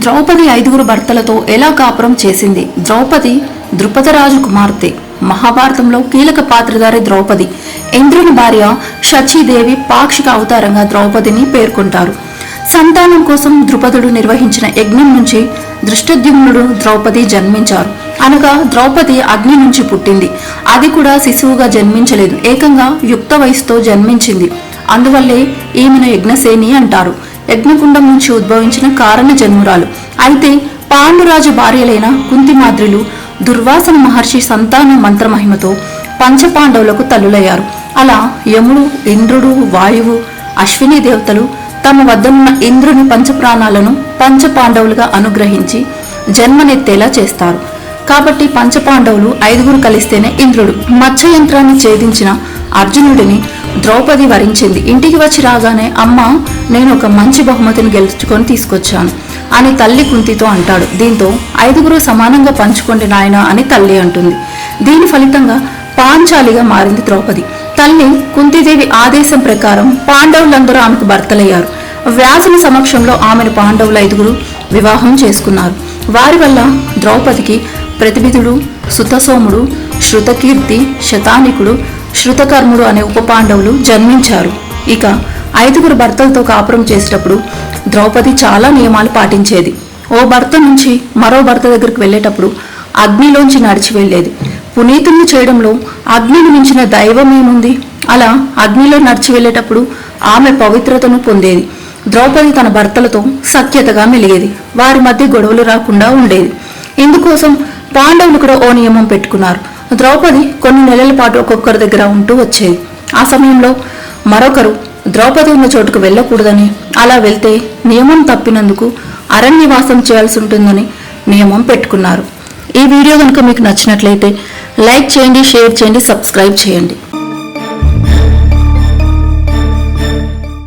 ద్రౌపది ఐదుగురు భర్తలతో ఎలా కాపురం చేసింది? ద్రౌపది ద్రుపదరాజు కుమార్తె. మహాభారతంలో కీలక పాత్రధారి ద్రౌపది. ఇంద్రుని భార్య శచీదేవి పాక్షిక అవతారంగా ద్రౌపదిని పేర్కొంటారు. సంతానం కోసం ద్రుపదుడు నిర్వహించిన యజ్ఞం నుంచి దృష్టద్యుమ్నుడు ద్రౌపది జన్మించారు. అనగా ద్రౌపది అగ్ని నుంచి పుట్టింది. అది కూడా శిశువుగా జన్మించలేదు. ఏకంగా యుక్త వయసుతో జన్మించింది. అందువల్లే ఈమెను యజ్ఞసేని అంటారు. యజ్ఞకుండం నుంచి ఉద్భవించిన కారణ జన్మురాలు. అయితే పాండురాజు భార్యలైన కుంతిమాద్రులు దుర్వాసన మహర్షి సంతాన మంత్రమహిమతో పంచపాండవులకు తల్లులయ్యారు. అలా యముడు ఇంద్రుడు వాయువు అశ్విని దేవతలు తమ వద్దనున్న ఇంద్రుని పంచప్రాణాలను పంచపాండవులుగా అనుగ్రహించి జన్మనెత్తేలా చేస్తారు. కాబట్టి పంచపాండవులు ఐదుగురు కలిస్తేనే ఇంద్రుడు. మత్స్య యంత్రాన్ని ఛేదించిన అర్జునుడిని ద్రౌపది వరించింది. ఇంటికి వచ్చి రాగానే అమ్మ నేను ఒక మంచి బహుమతిని గెలుచుకొని తీసుకొచ్చాను అని తల్లి కుంతితో అంటాడు. దీంతో ఐదుగురు సమానంగా పంచుకోండి నాయన అని తల్లి అంటుంది. దీని ఫలితంగా పాంచాలిగా మారింది ద్రౌపది. తల్లి కుంతిదేవి ఆదేశం ప్రకారం పాండవులందరూ ఆమెకు భర్తలయ్యారు. వ్యాసుని సమక్షంలో ఆమెను పాండవుల ఐదుగురు వివాహం చేసుకున్నారు. వారి వల్ల ద్రౌపదికి ప్రతిభిదుడు సుతసోముడు శృతకీర్తి శతానికుడు శృతకర్ముడు అనే ఉప పాండవులు జన్మించారు. ఇక ఐదుగురు భర్తలతో కాపురం చేసేటప్పుడు ద్రౌపది చాలా నియమాలు పాటించేది. ఓ భర్త నుంచి మరో భర్త దగ్గరికి వెళ్ళేటప్పుడు అగ్నిలోంచి నడిచి వెళ్ళేది. పునీతుల్ని చేయడంలో అగ్నిని మించిన దైవం ఏముంది? అలా అగ్నిలో నడిచి వెళ్ళేటప్పుడు ఆమె పవిత్రతను పొందేది. ద్రౌపది తన భర్తలతో సఖ్యతగా మెలిగేది. వారి మధ్య గొడవలు రాకుండా ఉండేది. ఇందుకోసం పాండవులు కూడా ఓ నియమం పెట్టుకున్నారు. ద్రౌపది కొన్ని నెలల పాటు ఒక్కొక్కరి దగ్గర ఉంటూ వచ్చేది. ఆ సమయంలో మరొకరు ద్రౌపది ఉన్న చోటుకు వెళ్ళకూడదని. అలా వెళ్తే నియమం తప్పినందుకు అరణ్యవాసం చేయాల్సి ఉంటుందని నియమం పెట్టుకున్నారు. ఈ వీడియో కనుక మీకు నచ్చినట్లయితే లైక్ చేయండి షేర్ చేయండి సబ్స్క్రైబ్ చేయండి.